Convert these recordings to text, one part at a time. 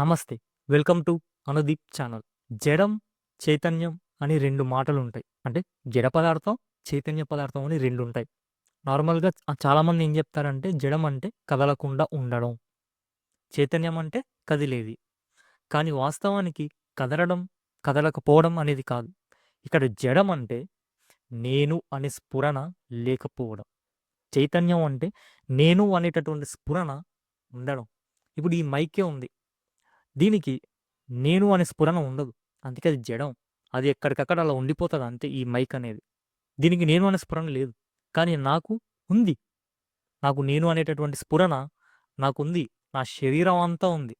నమస్తే welcome to Anudeep channel. జడం చైతన్యం అని రెండు మాటలు ఉంటాయి అంటే జడ పదార్థం చైతన్య పదార్థం అని రెండు ఉంటాయి నార్మల్గా చాలామంది ఏం చెప్తారంటే జడం అంటే కదలకుండా ఉండడం. చైతన్యం అంటే కదిలేది. కానీ వాస్తవానికి కదలడం కదలకపోవడం అనేది కాదు. ఇక్కడ జడం అంటే నేను అనే స్ఫురణ లేకపోవడం. చైతన్యం అంటే నేను అనేటటువంటి స్ఫురణ ఉండడం. ఇప్పుడు ఈ మైకే ఉంది. దీనికి నేను అనే స్ఫురణ ఉండదు. అందుకే అది జడం. అది ఎక్కడికక్కడ అలా ఉండిపోతుంది అంతే ఈ మైక్ అనేది. దీనికి నేను అనే స్ఫురణ లేదు. కానీ నాకు ఉంది. నాకు నేను అనేటటువంటి స్ఫురణ నాకుంది. నా శరీరం అంతా ఉంది.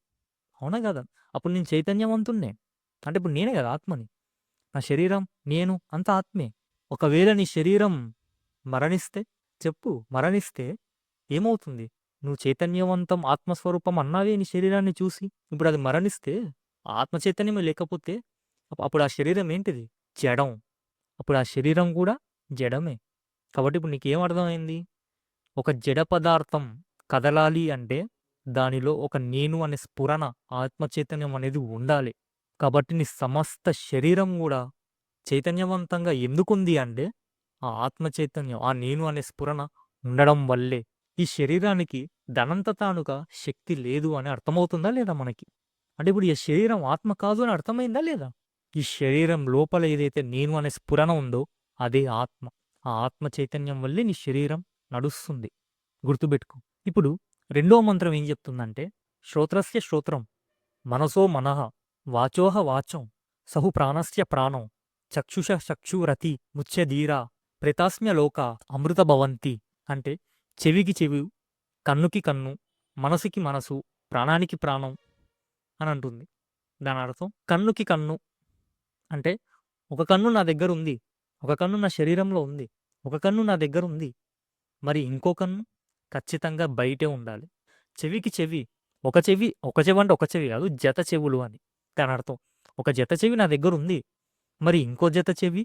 అవునా కదా? అప్పుడు నేను చైతన్యవంతుణ్ణే. అంటే ఇప్పుడు నేనే కదా ఆత్మని. నా శరీరం నేను అంత ఆత్మే. ఒకవేళ నీ శరీరం మరణిస్తే చెప్పు మరణిస్తే ఏమవుతుంది? నువ్వు చైతన్యవంతం ఆత్మస్వరూపం అన్నావే నీ శరీరాన్ని చూసి? ఇప్పుడు అది మరణిస్తే ఆ ఆత్మ చైతన్యమే లేకపోతే అప్పుడు ఆ శరీరం ఏంటిది? జడం. అప్పుడు ఆ శరీరం కూడా జడమే. కాబట్టి ఇప్పుడు నీకేం అర్థమైంది? ఒక జడ పదార్థం కదలాలి అంటే దానిలో ఒక నేను అనే స్ఫురణ ఆత్మచైతన్యం అనేది ఉండాలి. కాబట్టి నీ సమస్త శరీరం కూడా చైతన్యవంతంగా ఎందుకుంది అంటే ఆ ఆత్మ చైతన్యం ఆ నేను అనే స్ఫురణ ఉండడం వల్లే. ఈ శరీరానికి ధనంత తానుగా శక్తి లేదు అని అర్థమవుతుందా లేదా మనకి? అంటే ఇప్పుడు ఈ శరీరం ఆత్మ కాదు అని అర్థమైందా లేదా? ఈ శరీరం లోపల ఏదైతే నేను అనే స్ఫురణ ఉందో అదే ఆత్మ. ఆ ఆత్మ చైతన్యం వల్లే నీ శరీరం నడుస్తుంది. గుర్తుపెట్టుకో. ఇప్పుడు రెండో మంత్రం ఏం చెప్తుందంటే శ్రోత్రస్య శ్రోత్రం మనసో మనః వాచోహ వాచం సహు ప్రాణస్య ప్రాణం చక్షుష చక్షురతి ముచ్చధీర ప్రేతాస్మ్య లోక అమృత భవంతి అంటే చెవికి చెవి కన్నుకి కన్ను మనసుకి మనసు ప్రాణానికి ప్రాణం అని అంటుంది. దాని అర్థం కన్నుకి కన్ను అంటే ఒక కన్ను నా దగ్గర ఉంది ఒక కన్ను నా శరీరంలో ఉంది ఒక కన్ను నా దగ్గర ఉంది. మరి ఇంకో కన్ను ఖచ్చితంగా బయటే ఉండాలి. చెవికి చెవి ఒక చెవి ఒక చెవి అంటే ఒక చెవి కాదు జత చెవులు అని. దాని అర్థం ఒక జత చెవి నా దగ్గర ఉంది మరి ఇంకో జత చెవి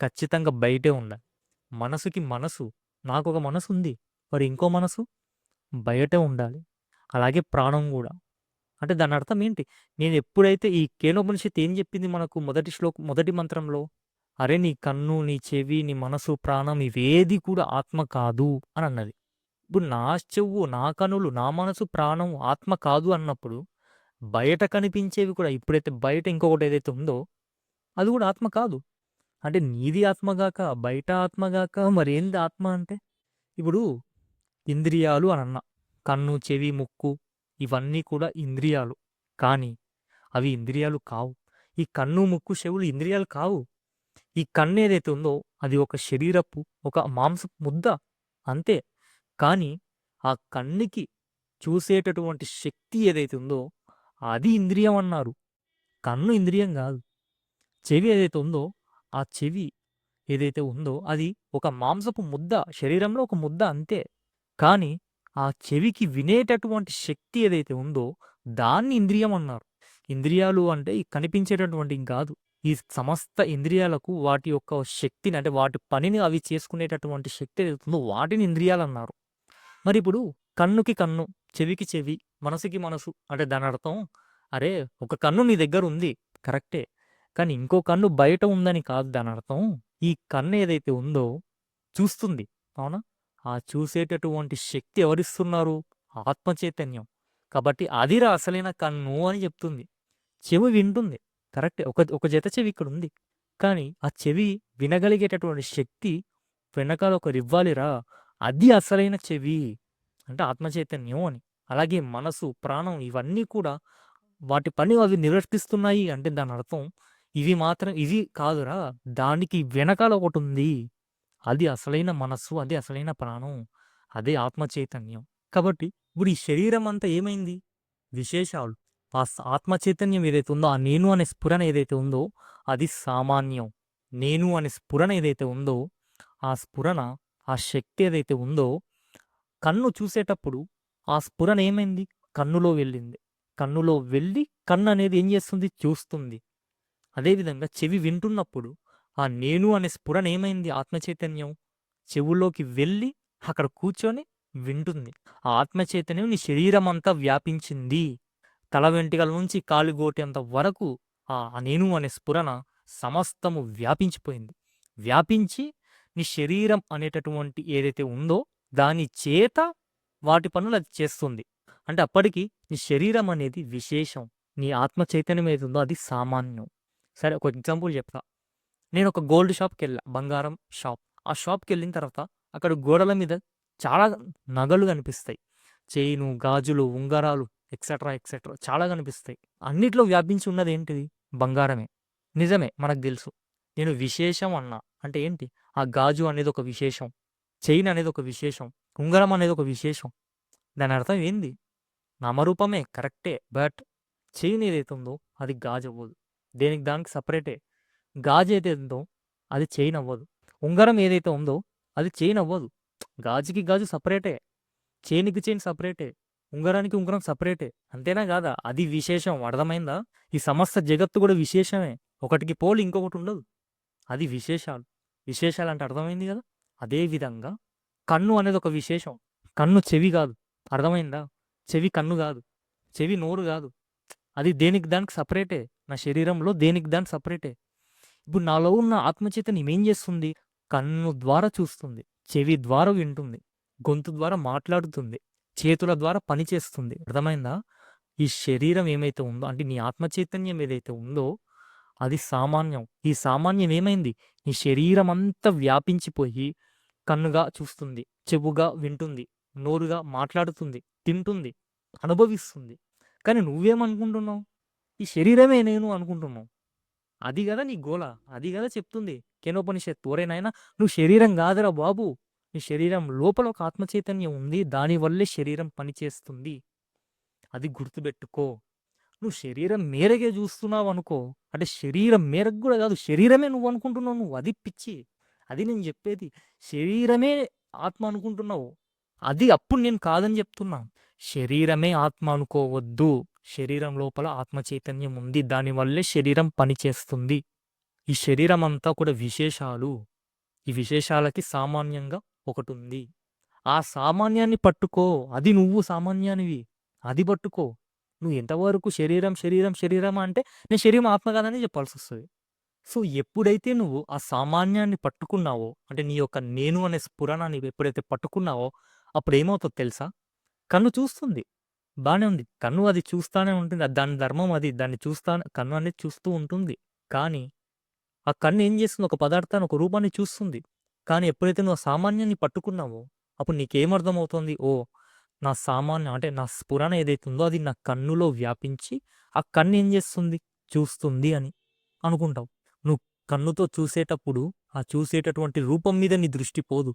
ఖచ్చితంగా బయటే ఉండాలి. మనసుకి మనసు నాకు ఒక మనసు ఉంది మరి ఇంకో మనసు? బయటే ఉండాలి. అలాగే ప్రాణం కూడా. అంటే దాని అర్థం ఏంటి? నేను ఎప్పుడైతే ఈ కేనోపనిషత్ ఏం చెప్పింది మనకు మొదటి శ్లోక మొదటి మంత్రంలో? అరే నీ కన్ను నీ చెవి నీ మనసు ప్రాణం ఇవేది కూడా ఆత్మ కాదు అని అన్నది. ఇప్పుడు నా చెవు నా కనులు నా మనసు ప్రాణం ఆత్మ కాదు అన్నప్పుడు బయట కనిపించేవి కూడా ఇప్పుడైతే బయట ఇంకొకటి ఏదైతే ఉందో అది కూడా ఆత్మ కాదు. అంటే నీది ఆత్మగాక బయట ఆత్మగాక మరేంది ఆత్మ అంటే? ఇప్పుడు ఇంద్రియాలు అని కన్ను చెవి ముక్కు ఇవన్నీ కూడా ఇంద్రియాలు. కానీ అవి ఇంద్రియాలు కావు. ఈ కన్ను ముక్కు చెవులు ఇంద్రియాలు కావు. ఈ కన్ను ఏదైతే ఉందో అది ఒక శరీరపు ఒక మాంసపు ముద్ద అంతే. కానీ ఆ కన్నుకి చూసేటటువంటి శక్తి ఏదైతే ఉందో అది ఇంద్రియం అన్నారు. కన్ను ఇంద్రియం కాదు. చెవి ఏదైతే ఉందో ఆ చెవి ఏదైతే ఉందో అది ఒక మాంసపు ముద్ద శరీరంలో ఒక ముద్ద అంతే. కానీ ఆ చెవికి వినేటటువంటి శక్తి ఏదైతే ఉందో దాన్ని ఇంద్రియం అన్నారు. ఇంద్రియాలు అంటే ఈ కనిపించేటటువంటి కాదు. ఈ సమస్త ఇంద్రియాలకు వాటి యొక్క శక్తిని అంటే వాటి పనిని అవి చేసుకునేటటువంటి శక్తి ఏదైతుందో ఉందో వాటిని ఇంద్రియాలు అన్నారు. మరి ఇప్పుడు కన్నుకి కన్ను చెవికి చెవి మనసుకి మనసు అంటే దాని అర్థం అరే ఒక కన్ను నీ దగ్గర ఉంది. కరెక్టే. కానీ ఇంకో కన్ను బయట ఉందని కాదు దాని అర్థం. ఈ కన్ను ఏదైతే ఉందో చూస్తుంది. అవునా? ఆ చూసేటటువంటి శక్తి ఎవరిస్తున్నారు? ఆత్మ చైతన్యం కాబట్టి అదిరా అసలైన కన్ను అని చెప్తుంది. చెవి వింటుంది. కరెక్ట్. ఒక ఒక జత చెవి ఇక్కడ ఉంది. కానీ ఆ చెవి వినగలిగేటటువంటి శక్తి వెనకాల ఒకరు ఇవ్వాలిరా అది అసలైన చెవి. అంటే ఆత్మ చైతన్యం అని. అలాగే మనసు ప్రాణం ఇవన్నీ కూడా వాటి పని అవి నిర్వర్తిస్తున్నాయి అంటే దాని అర్థం ఇవి మాత్రం ఇవి కాదురా. దానికి వెనకాల ఒకటి ఉంది. అది అసలైన మనస్సు అది అసలైన ప్రాణం అదే ఆత్మ చైతన్యం. కాబట్టి ఇప్పుడు ఈ శరీరం అంతా ఏమైంది? విశేషాలు. ఆ ఆత్మ చైతన్యం ఏదైతే ఉందో ఆ నేను అనే స్ఫురణ ఏదైతే ఉందో అది సామాన్యం. నేను అనే స్ఫురణ ఏదైతే ఉందో ఆ స్ఫురణ ఆ శక్తి ఏదైతే ఉందో కన్ను చూసేటప్పుడు ఆ స్ఫురణ ఏమైంది? కన్నులో వెళ్ళింది. కన్నులో వెళ్ళి కన్ను అనేది ఏం చేస్తుంది? చూస్తుంది. అదేవిధంగా చెవి వింటున్నప్పుడు ఆ నేను అనే స్ఫురణ ఏమైంది ఆత్మచైతన్యం చెవుల్లోకి వెళ్ళి అక్కడ కూర్చొని వింటుంది ఆ ఆత్మచైతన్యం నీ శరీరం అంతా వ్యాపించింది తల వెంటికల నుంచి కాలుగోటేంత వరకు ఆ నేను అనే స్ఫురణ సమస్తము వ్యాపించిపోయింది. వ్యాపించి నీ శరీరం అనేటటువంటి ఏదైతే ఉందో దాని చేత వాటి పనులు అది చేస్తుంది. అంటే అప్పటికి నీ శరీరం అనేది విశేషం. నీ ఆత్మ చైతన్యం ఏది ఉందో అది సామాన్యం. సరే ఒక ఎగ్జాంపుల్ చెప్తా. నేను ఒక గోల్డ్ షాప్కి వెళ్ళా బంగారం షాప్. ఆ షాప్కి వెళ్ళిన తర్వాత అక్కడ గోడల మీద చాలా నగలు కనిపిస్తాయి. చైను, గాజులు, ఉంగరాలు ఎక్సెట్రా, ఎక్సెట్రా చాలా కనిపిస్తాయి. అన్నిట్లో వ్యాపించి ఉన్నది ఏంటిది? బంగారమే. నిజమే మనకు తెలుసు. నేను విశేషం అన్నా. అంటే ఏంటి? ఆ గాజు అనేది ఒక విశేషం. చైన్ అనేది ఒక విశేషం. ఉంగరం అనేది ఒక విశేషం. దాని అర్థం ఏంది? నామరూపమే కరెక్టే. బట్ చైన్ ఏదైతే ఉందో అది గాజు అవ్వదు. దేనికి దానికి సపరేటే గాజు ఏదైతే ఉందో అది చైన్ అవ్వదు. ఉంగరం ఏదైతే ఉందో అది చైన్ అవ్వదు. గాజుకి గాజు సపరేటే చైన్‌కి చైన్ సపరేటే ఉంగరానికి ఉంగరం సపరేటే అంతేనా కాదా? అది విశేషం అర్థమైందా? ఈ సమస్త జగత్తు కూడా విశేషమే. ఒకటికి పోలి ఇంకొకటి ఉండదు. అది విశేషాలు. విశేషాలు అంటే అర్థమైంది కదా! అదే విధంగా కన్ను అనేది ఒక విశేషం. కన్ను చెవి కాదు. అర్థమైందా? చెవి కన్ను కాదు. చెవి నోరు కాదు. అది దేనికి దానికి సపరేటే నా శరీరంలో దేనికి దానికి సపరేటే ఇప్పుడు నాలో ఉన్న ఆత్మచైతన్యం ఏం చేస్తుంది? కన్ను ద్వారా చూస్తుంది. చెవి ద్వారా వింటుంది. గొంతు ద్వారా మాట్లాడుతుంది. చేతుల ద్వారా పని చేస్తుంది. అర్థమైందా? ఈ శరీరం ఏమైతే ఉందో అంటే నీ ఆత్మచైతన్యం ఏదైతే ఉందో అది సామాన్యం. ఈ సామాన్యం ఏమైంది? నీ శరీరం అంతా వ్యాపించిపోయి కన్నుగా చూస్తుంది. చెవుగా వింటుంది. నోరుగా మాట్లాడుతుంది. తింటుంది. అనుభవిస్తుంది. కానీ నువ్వేమనుకుంటున్నావు? ఈ శరీరమే నేను అనుకుంటున్నావు. అది కదా నీ గోళ అది కదా చెప్తుంది కేనోపనిషత్తు. ఓరేనాయన నువ్వు శరీరం కాదురా బాబు. నీ శరీరం లోపల ఒక ఆత్మ చైతన్యం ఉంది. దానివల్లే శరీరం పనిచేస్తుంది. అది గుర్తుపెట్టుకో. నువ్వు శరీరం మేరకే చూస్తున్నావనుకో అంటే శరీరం మేరకు కూడా కాదు. శరీరమే నువ్వు అనుకుంటున్నావు నువ్వు. అది పిచ్చి. అది నేను చెప్పేది. శరీరమే ఆత్మ అనుకుంటున్నావు. అది అప్పుడు నేను కాదని చెప్తున్నా. శరీరమే ఆత్మ అనుకోవద్దు. శరీరం లోపల ఆత్మ చైతన్యం ఉంది. దానివల్లే శరీరం పనిచేస్తుంది. ఈ శరీరం అంతా కూడా విశేషాలు. ఈ విశేషాలకి సామాన్యంగా ఒకటుంది. ఆ సామాన్యాన్ని పట్టుకో. అది నువ్వు సామాన్యానివి. అది పట్టుకో. నువ్వు ఎంతవరకు శరీరం, శరీరం, శరీరం అంటే నేను శరీరం ఆత్మ కాదని చెప్పాల్సి వస్తుంది సో, ఎప్పుడైతే నువ్వు ఆ సామాన్యాన్ని పట్టుకున్నావో అంటే నీ యొక్క నేను అనే స్ఫురణాన్ని ఎప్పుడైతే పట్టుకున్నావో అప్పుడేమవుతదో తెలుసా? కన్ను చూస్తుంది. బానే ఉంది. కన్ను అది చూస్తానే ఉంటుంది. అది దాని ధర్మం అది. దాన్ని చూస్తా కన్ను అనేది చూస్తూ ఉంటుంది. కానీ ఆ కన్ను ఏం చేస్తుంది? ఒక పదార్థాన్ని, ఒక రూపాన్ని చూస్తుంది. కానీ ఎప్పుడైతే నువ్వు ఆ సామాన్యాన్ని పట్టుకున్నావో అప్పుడు నీకేమర్థమవుతుంది? ఓహ్! నా సామాన్యం అంటే నా స్ఫురణ ఏదైతే ఉందో అది నా కన్నులో వ్యాపించి ఆ కన్ను ఏం చేస్తుంది? చూస్తుంది అని అనుకుంటావు. నువ్వు కన్నుతో చూసేటప్పుడు ఆ చూసేటటువంటి రూపం మీద నీ దృష్టి పోదు.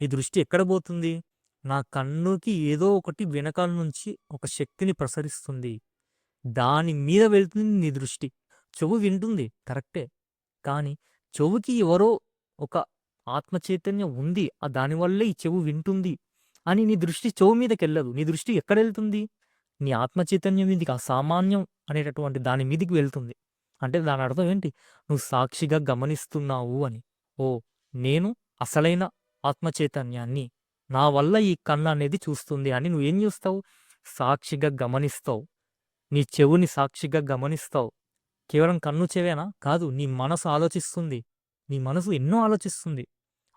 నీ దృష్టి ఎక్కడ పోతుంది? నా కన్నుకి ఏదో ఒకటి వెనకాల నుంచి ఒక శక్తిని ప్రసరిస్తుంది. దాని మీద వెళ్తుంది నీ దృష్టి. చెవు వింటుంది కరెక్టే. కానీ చెవుకి ఎవరో ఒక ఆత్మ చైతన్యం ఉంది. ఆ దానివల్లే ఈ చెవు వింటుంది అని నీ దృష్టి చెవు మీదకెళ్ళదు. నీ దృష్టి ఎక్కడెళ్తుంది? నీ ఆత్మ చైతన్యం అసామాన్యం అనేటటువంటి దాని మీదికి వెళ్తుంది. అంటే దాని అర్థం ఏంటి? నువ్వు సాక్షిగా గమనిస్తున్నావు అని. ఓ నేను అసలైన ఆత్మ చైతన్యాన్ని. నా వల్ల ఈ కన్ను అనేది చూస్తుంది అని నువ్వేం చూస్తావు? సాక్షిగా గమనిస్తావు. నీ చెవుని సాక్షిగా గమనిస్తావు. కేవలం కన్ను, చెవేనా? కాదు. నీ మనసు ఆలోచిస్తుంది. నీ మనసు ఎన్నో ఆలోచిస్తుంది.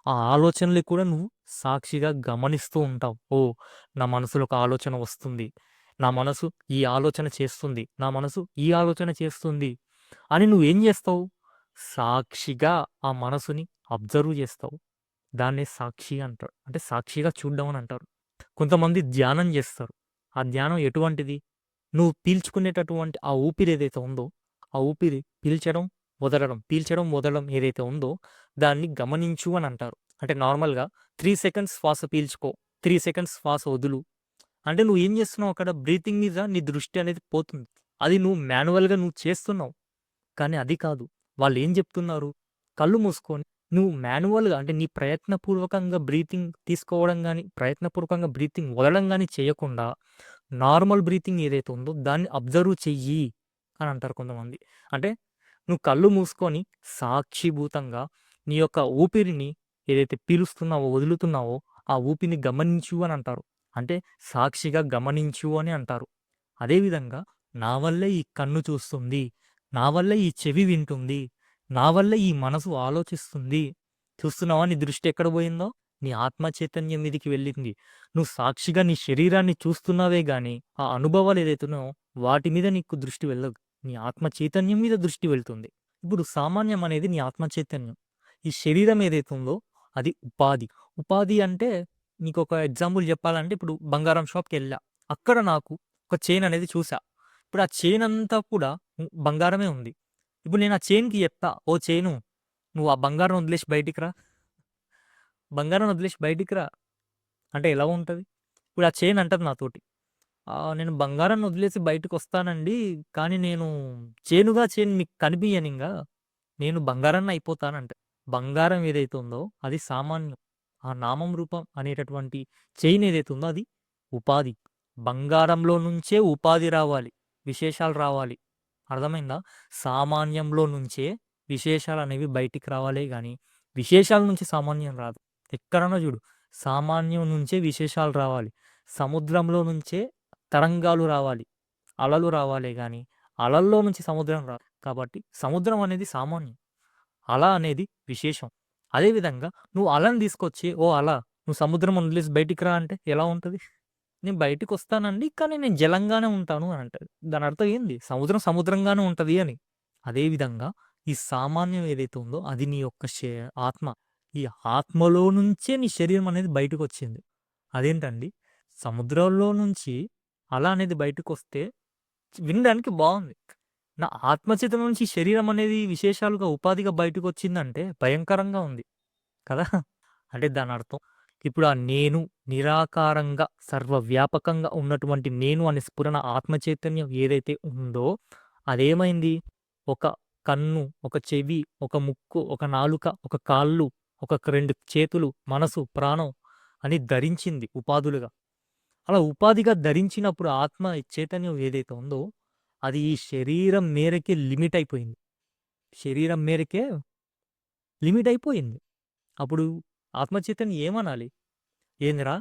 ఆ ఆలోచనలు కూడా నువ్వు సాక్షిగా గమనిస్తూ ఉంటావు. ఓ నా మనసులో ఒక ఆలోచన వస్తుంది. నా మనసు ఈ ఆలోచన చేస్తుంది. నా మనసు ఈ ఆలోచన చేస్తుంది. అని నువ్వేం చేస్తావు? సాక్షిగా ఆ మనసుని అబ్జర్వ్ చేస్తావు. దాన్నే సాక్షి అంటారు. అంటే సాక్షిగా చూడ్డం అని అంటారు. కొంతమంది ధ్యానం చేస్తారు. ఆ ధ్యానం ఎటువంటిది? నువ్వు పీల్చుకునేటటువంటి ఆ ఊపిరి ఏదైతే ఉందో ఆ ఊపిరి పీల్చడం, వదలడం, పీల్చడం, వదలడం ఏదైతే ఉందో దాన్ని గమనించు అని అంటారు. అంటే నార్మల్‌గా త్రీ సెకండ్స్ శ్వాస పీల్చుకో. త్రీ సెకండ్స్ శ్వాస వదులు. అంటే నువ్వు ఏం చేస్తున్నావు అక్కడ బ్రీతింగ్ మీద నీ దృష్టి అనేది పోతుంది. అది నువ్వు మాన్యువల్‌గా నువ్వు చేస్తున్నావు. కానీ అది కాదు. వాళ్ళు ఏం చెప్తున్నారు? కళ్ళు మూసుకొని నువ్వు మాన్యువల్‌గా అంటే నీ ప్రయత్నపూర్వకంగా బ్రీతింగ్ తీసుకోవడం కానీ ప్రయత్నపూర్వకంగా బ్రీతింగ్ వదలడం కానీ చేయకుండా నార్మల్ బ్రీతింగ్ ఏదైతే ఉందో దాన్ని అబ్జర్వ్ చెయ్యి అని అంటారు కొంతమంది. అంటే నువ్వు కళ్ళు మూసుకొని సాక్షిభూతంగా నీ యొక్క ఊపిరిని ఏదైతే పీలుస్తున్నావో, వదులుతున్నావో ఆ ఊపిరిని గమనించు అని అంటారు. అంటే సాక్షిగా గమనించు అని అంటారు. అదేవిధంగా నా వల్లే ఈ కన్ను చూస్తుంది. నా వల్లే ఈ చెవి వింటుంది. నా వల్ల ఈ మనసు ఆలోచిస్తుంది. చూస్తున్నావా నీ దృష్టి ఎక్కడ పోయిందో? నీ ఆత్మ చైతన్యం మీదికి వెళ్ళింది. నువ్వు సాక్షిగా నీ శరీరాన్ని చూస్తున్నావే గానీ, ఆ అనుభవాలు ఏదైతున్నాయో వాటి మీద నీకు దృష్టి వెళ్ళదు. నీ ఆత్మ చైతన్యం మీద దృష్టి వెళ్తుంది. ఇప్పుడు సామాన్యం అనేది నీ ఆత్మ చైతన్యం. ఈ శరీరం ఏదైతే ఉందో అది ఉపాధి. ఉపాధి అంటే నీకొక ఎగ్జాంపుల్ చెప్పాలంటే ఇప్పుడు బంగారం షాప్‌కెళ్ళా. అక్కడ నాకు ఒక చైన్ అనేది చూసా. ఇప్పుడు ఆ చైన్ అంతా కూడా బంగారమే ఉంది. ఇప్పుడు నేను ఆ చైన్‌కి చెప్తా, "ఓ చైను నువ్వు ఆ బంగారం వదిలేసి బయటికి రా." బంగారం వదిలేసి బయటికి రా. అంటే ఎలా ఉంటుంది ఇప్పుడు ఆ చైన్ అంటది నాతోటి. నేను బంగారాన్ని వదిలేసి బయటకు వస్తానండి కానీ నేను చేనుగా చేను మీకు కనిపించను ఇంకా నేను బంగారాన్ని అయిపోతానంట బంగారం ఏదైతే ఉందో అది సామాన్యం. ఆ నామం రూపం అనేటటువంటి చైన్ ఏదైతే ఉందో అది ఉపాధి. బంగారంలో నుంచే ఉపాధి రావాలి. విశేషాలు రావాలి. అర్థమైందా? సామాన్యంలో నుంచే విశేషాలు అనేవి బయటికి రావాలే కానీ విశేషాల నుంచి సామాన్యం రాదు. ఎక్కడన్నా చూడు సామాన్యం నుంచే విశేషాలు రావాలి. సముద్రంలో నుంచే తరంగాలు రావాలి. అలలు రావాలే కానీ అలల్లో నుంచి సముద్రం రాదు. కాబట్టి సముద్రం అనేది సామాన్యం. అల అనేది విశేషం. అదేవిధంగా నువ్వు అలని తీసుకొచ్చి, "ఓ అల నువ్వు సముద్రం వదిలేసి బయటికి రా" అంటే ఎలా ఉంటుంది నేను బయటికొస్తానండి. కానీ నేను జలంగానే ఉంటాను అని అంటాడు దాని అర్థం ఏంది? సముద్రం సముద్రంగానే ఉంటుంది అని. అదే విధంగా ఈ సామాన్యం ఏదైతే ఉందో అది నీ యొక్క ఆత్మ. ఈ ఆత్మలో నుంచే నీ శరీరం అనేది బయటకొచ్చింది. అదేంటండి? సముద్రంలో నుంచి అల అనేది బయటకొస్తే వినడానికి బాగుంది నా ఆత్మ నుంచి శరీరం అనేది విశేషాలుగా ఉపాధిగా బయటకొచ్చిందంటే భయంకరంగా ఉంది. కదా! అంటే దాని అర్థం ఇప్పుడు ఆ నేను నిరాకారంగా సర్వవ్యాపకంగా ఉన్నటువంటి నేను అనే స్ఫురణ ఆత్మ చైతన్యం ఏదైతే ఉందో అదేమైంది? ఒక కన్ను, ఒక చెవి, ఒక ముక్కు, ఒక నాలుక, ఒక కాళ్ళు, ఒక రెండు చేతులు, మనసు, ప్రాణం అని ధరించింది ఉపాధులుగా. అలా ఉపాధిగా ధరించినప్పుడు ఆత్మ చైతన్యం ఏదైతే ఉందో అది ఈ శరీరం మేరకే లిమిట్ అయిపోయింది. శరీరం మేరకే లిమిట్ అయిపోయింది. అప్పుడు ఆత్మచైతన్యం ఏమనాలి? ఏందిరా!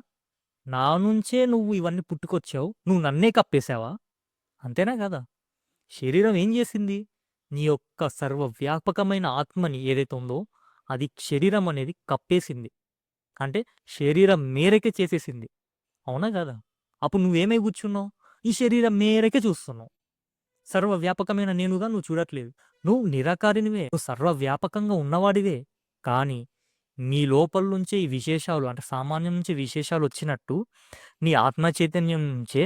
నా నుంచే నువ్వు ఇవన్నీ పుట్టుకొచ్చావు. నువ్వు నన్నే కప్పేశావా అంతేనా కదా శరీరం ఏం చేసింది? నీ యొక్క సర్వవ్యాపకమైన ఆత్మని ఏదైతే ఉందో అది శరీరం అనేది కప్పేసింది. అంటే శరీరం మేరకే చేసేసింది. అవునా కదా అప్పుడు నువ్వేమై కూర్చున్నావు? ఈ శరీరం మేరకే చూస్తున్నావు. సర్వవ్యాపకమైన నేనుగా నువ్వు చూడట్లేదు. నువ్వు నిరాకారినివే. నువ్వు సర్వవ్యాపకంగా ఉన్నవాడివే. కానీ నీ లోపల నుంచే ఈ విశేషాలు అంటే సామాన్యం నుంచి విశేషాలు వచ్చినట్టు నీ ఆత్మ చైతన్యం నుంచే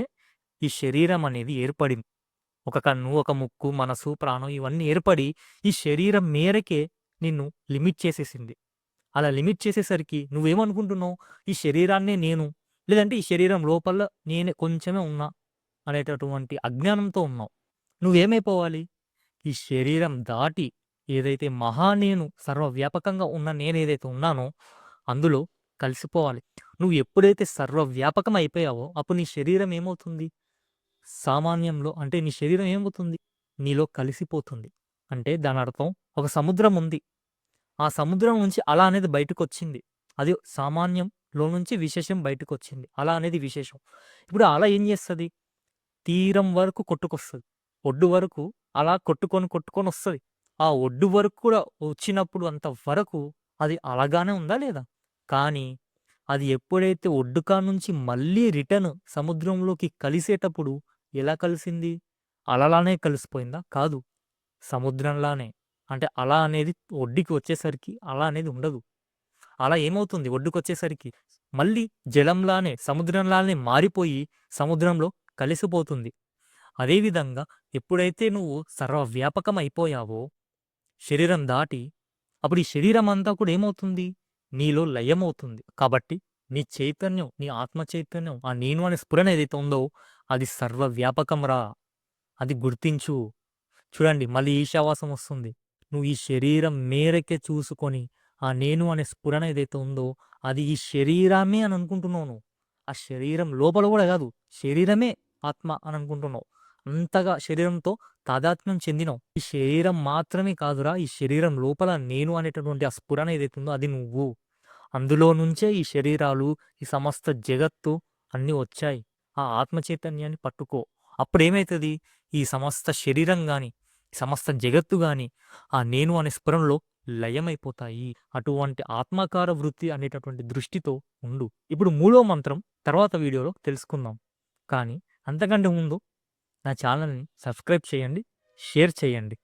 ఈ శరీరం అనేది ఏర్పడింది. ఒక కన్ను, ఒక ముక్కు, మనసు, ప్రాణం ఇవన్నీ ఏర్పడి ఈ శరీరం మేరకే నిన్ను లిమిట్ చేసేసింది. అలా లిమిట్ చేసేసరికి నువ్వేమనుకుంటున్నావు? ఈ శరీరాన్నే నేను లేదంటే ఈ శరీరం లోపల నేనే కొంచెమే ఉన్నా అనేటటువంటి అజ్ఞానంతో ఉన్నావు. నువ్వేమైపోవాలి? ఈ శరీరం దాటి ఏదైతే మహా నేను సర్వవ్యాపకంగా ఉన్న నేనేదైతే ఉన్నానో అందులో కలిసిపోవాలి. నువ్వు ఎప్పుడైతే సర్వవ్యాపకం అయిపోయావో అప్పుడు నీ శరీరం ఏమవుతుంది? సామాన్యంలో అంటే నీ శరీరం ఏమవుతుంది? నీలో కలిసిపోతుంది. అంటే దాని అర్థం ఒక సముద్రం ఉంది. ఆ సముద్రం నుంచి అలా అనేది బయటకొచ్చింది. అది సామాన్యంలో నుంచి విశేషం బయటకొచ్చింది. అలా అనేది విశేషం. ఇప్పుడు అలా ఏం చేస్తుంది తీరం వరకు కొట్టుకొస్తుంది ఒడ్డు వరకు అలా కొట్టుకొని కొట్టుకొని వస్తుంది ఆ ఒడ్డు వరకు కూడా వచ్చినప్పుడు అంత వరకు అది అలాగానే ఉందా లేదా? కానీ అది ఎప్పుడైతే ఒడ్డుకా నుంచి మళ్ళీ రిటర్న్ సముద్రంలోకి కలిసేటప్పుడు ఎలా కలిసింది? అలలానే కలిసిపోయిందా? కాదు. సముద్రంలానే. అంటే అలా అనేది ఒడ్డుకి వచ్చేసరికి అలా అనేది ఉండదు. అలా ఏమవుతుంది ఒడ్డుకొచ్చేసరికి? మళ్ళీ జలంలానే సముద్రంలానే మారిపోయి సముద్రంలో కలిసిపోతుంది. అదేవిధంగా ఎప్పుడైతే నువ్వు సర్వవ్యాపకం అయిపోయావో శరీరం దాటి అప్పుడు ఈ శరీరం అంతా కూడా ఏమవుతుంది? నీలో లయమవుతుంది. కాబట్టి నీ చైతన్యం, నీ ఆత్మ చైతన్యం, ఆ నేను అనే స్ఫురణ ఏదైతే ఉందో అది సర్వవ్యాపకంరా. అది గుర్తించు. చూడండి మళ్ళీ ఈశావాసం వస్తుంది. నువ్వు ఈ శరీరం మేరకే చూసుకొని ఆ నేను అనే స్ఫురణ ఏదైతే ఉందో అది ఈ శరీరమే అని అనుకుంటున్నావు నువ్వు. ఆ శరీరం లోపల కూడా కాదు. శరీరమే ఆత్మ అని అనుకుంటున్నావు. అంతగా శరీరంతో తాదాత్మ్యం చెందినావు. ఈ శరీరం మాత్రమే కాదురా! ఈ శరీరం లోపల నేను అనేటటువంటి ఆ స్ఫురణ ఏదైతే ఉందో అది నువ్వు. అందులో నుంచే ఈ శరీరాలు, ఈ సమస్త జగత్తు అన్నీ వచ్చాయి. ఆ ఆత్మ చైతన్యాన్ని పట్టుకో. అప్పుడేమైతది? ఈ సమస్త శరీరం కానీ సమస్త జగత్తు కానీ ఆ నేను అనే స్ఫురణలో లయమైపోతాయి. అటువంటి ఆత్మాకార వృత్తి అనేటటువంటి దృష్టితో ఉండు. ఇప్పుడు మూడో మంత్రం తర్వాత వీడియోలో తెలుసుకుందాం. కానీ అంతకంటే ముందు నా ఛానల్‌ని సబ్స్క్రైబ్ చేయండి. షేర్ చేయండి.